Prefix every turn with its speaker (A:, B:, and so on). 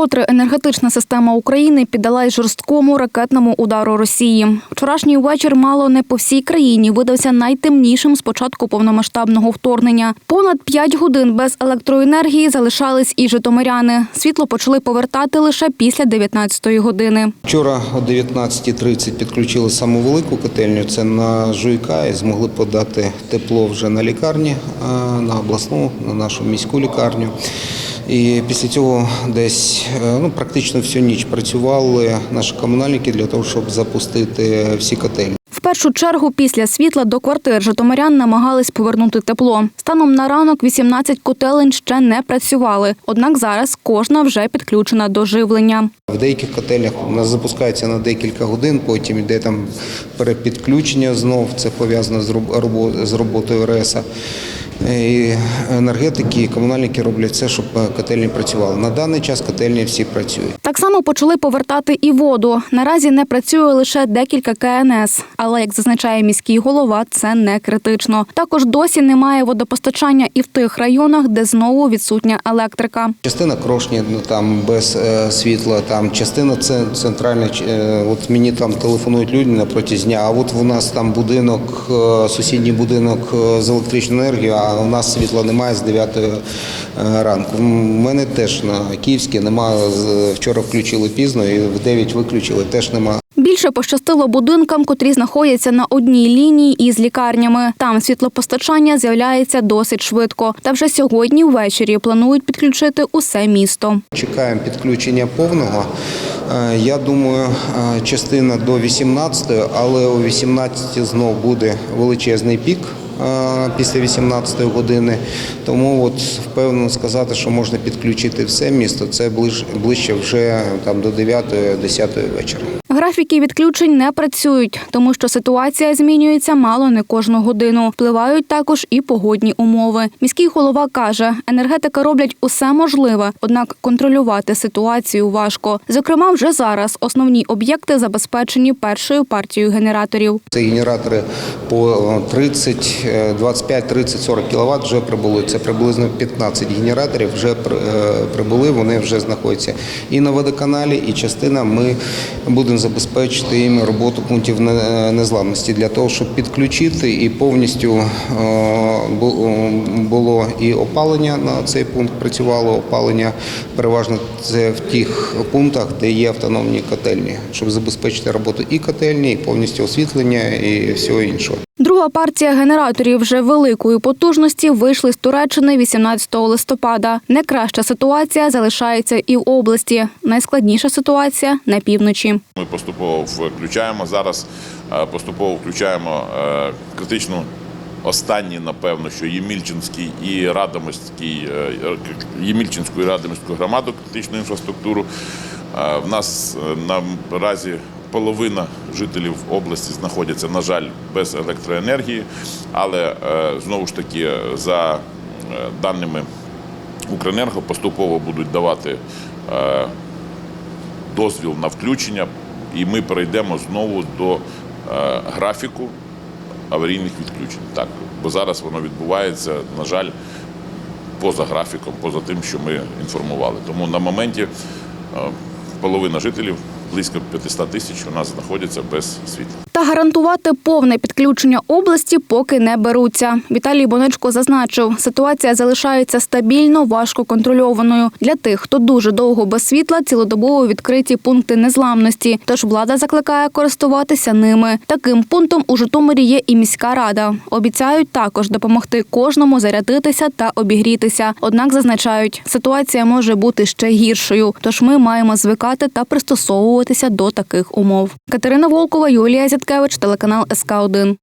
A: Вкотре енергетична система України піддалась жорсткому ракетному удару Росії. Вчорашній вечір мало не по всій країні видався найтемнішим з початку повномасштабного вторгнення. Понад 5 годин без електроенергії залишались і житомиряни. Світло почали повертати лише після 19-ї години.
B: Вчора о 19.30 підключили саму велику котельню, це на Жуйка, і змогли подати тепло вже на лікарні, на обласну, на нашу міську лікарню. І після цього десь е, ну, практично всю ніч працювали наші комунальники для того, щоб запустити всі котельні.
A: В першу чергу після світла до квартир житомирян намагались повернути тепло. Станом на ранок 18 котелень ще не працювали. Однак зараз кожна вже підключена до живлення.
B: В деяких котельнях у нас запускається на декілька годин, потім йде там перепідключення знов, це пов'язано з робо- з роботою РЕСа. І енергетики і комунальники роблять все, щоб котельні працювали. На даний час котельні всі працюють.
A: Так само почали повертати і воду. Наразі не працює лише декілька КНС, але як зазначає міський голова, це не критично. Також досі немає водопостачання і в тих районах, де знову відсутня електрика.
B: Частина крошні ну, там без е, світла, там частина це центральна. е, от мені там телефонують люди на протязі дня. А от у нас там будинок, е, сусідній будинок е, з електричною енергією, а у нас світла немає з 9 е, ранку. У мене теж на Київській немає. Вчора включили пізно і в 9 виключили, теж немає.
A: Більше пощастило будинкам, котрі знаходяться на одній лінії із лікарнями. Там світлопостачання з'являється досить швидко. Та вже сьогодні ввечері планують підключити усе місто.
B: Чекаємо підключення повного. Е, Я думаю, е, частина до 18, але о 18 знов буде величезний пік після 18 години. Тому от впевнено сказати, що можна підключити все місто. Це ближ- ближче вже там до 9-10 вечора.
A: Графіки відключень не працюють, тому що ситуація змінюється мало не кожну годину. Впливають також і погодні умови. Міський голова каже, енергетики роблять усе можливе, однак контролювати ситуацію важко. Зокрема, вже зараз основні об'єкти забезпечені першою партією генераторів.
B: Це генератори по 30, е, 25, 30, 40 кВт вже прибули. Це приблизно 15 генераторів вже е, прибули, вони вже знаходяться і на водоканалі, і частина ми будемо забезпечити їм роботу пунктів не- незламності для того, щоб підключити і повністю е, е, було і опалення на цей пункт працювало. Опалення переважно це в тих пунктах, де є автономні котельні, щоб забезпечити роботу і котельні, і повністю освітлення і всього іншого.
A: Друга партія генераторів вже великої потужності вийшли з Туреччини 18 листопада. Найкраща ситуація залишається і в області. Найскладніша ситуація на півночі.
C: Ми поступово включаємо зараз. е, Поступово включаємо е, критичну останні, напевно, що Ємільчинський і Радомирський, е, Ємільчинську і Радомирську громаду критичну інфраструктуру. В нас наразі половина жителів області знаходяться, на жаль, без електроенергії, але знову ж таки за даними Укренерго поступово будуть давати дозвіл на включення, і ми перейдемо знову до е, графіку аварійних відключень. Так, бо зараз воно відбувається, на жаль, поза графіком, поза тим, що ми інформували. Тому на моменті е, половина жителів, близько 500 тисяч, у нас знаходяться без світла.
A: Та гарантувати повне підключення області поки не беруться. Віталій Бонечко зазначив, ситуація залишається стабільно, важко контрольованою. Для тих, хто дуже довго без світла, цілодобово відкриті пункти незламності. Тож влада закликає користуватися ними. Таким пунктом у Житомирі є і міська рада. Обіцяють також допомогти кожному зарядитися та обігрітися. Однак зазначають, ситуація може бути ще гіршою. Тож ми маємо звикати та пристосовуватися до таких умов. Катерина Волкова, Юлія Зяткевич, телеканал СК 1